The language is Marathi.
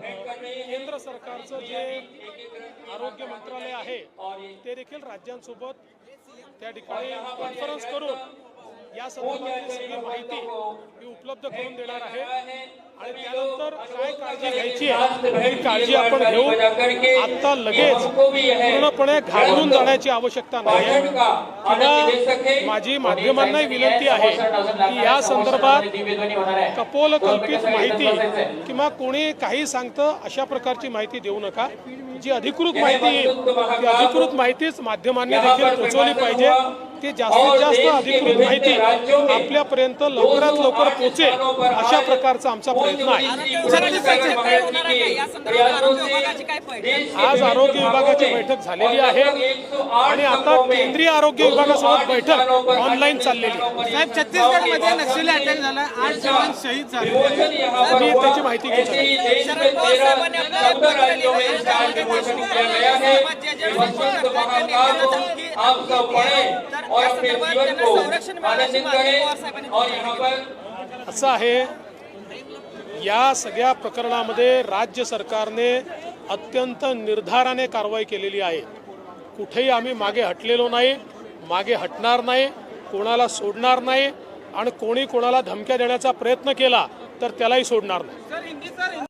केंद्र सरकारचं जे आरोग्य मंत्रालय आहे ते देखील राज्यांसोबत त्या ठिकाणी कॉन्फरन्स करून या संदर्भातली सगळी माहिती ही उपलब्ध करून देणार आहे. आणि त्यानंतर काय काळजी घ्यायची आहे? ही काळजी आपण घेऊ आता लगेच पूर्णपणे घाबरून जाण्याची आवश्यकता नाही. किंवा माझी माध्यमांनाही विनंती आहे की या संदर्भात कपोल कल्पित माहिती किंवा कोणी काही सांगतं अशा प्रकारची माहिती देऊ नका. जी अधिकृत माहिती येईल ती अधिकृत माहितीच माध्यमांनी देखील पोहोचवली पाहिजे. ती जास्तीत जास्त अधिकृत माहिती आपल्यापर्यंत लवकरात लवकर पोहोचेल अशा प्रकारचा आमचा प्रयत्न आहे. आज आरोग्य विभागाची बैठक झालेली आहे. आणि आता केंद्रीय आरोग्य विभागासोबत बैठक ऑनलाईन चाललेली आहे. साहेब छत्तीसगडमध्ये नक्षली अटॅक झाला. आठ जवान शहीद झाले. मी त्याची माहिती घेतो और त्यांना को आनंदित करें और यहाँ पर असं आहे या सगळ्या प्रकरणामध्ये राज्य सरकारने अत्यंत निर्धाराने कारवाई केलेली आहे. कुठेही आम्ही मागे हटलेलो नाही मागे हटणार नाही कोणाला सोडणार नाही आणि कोणी कोणाला धमक्या देण्याचा प्रयत्न केला तर त्यालाही सोडणार नाही.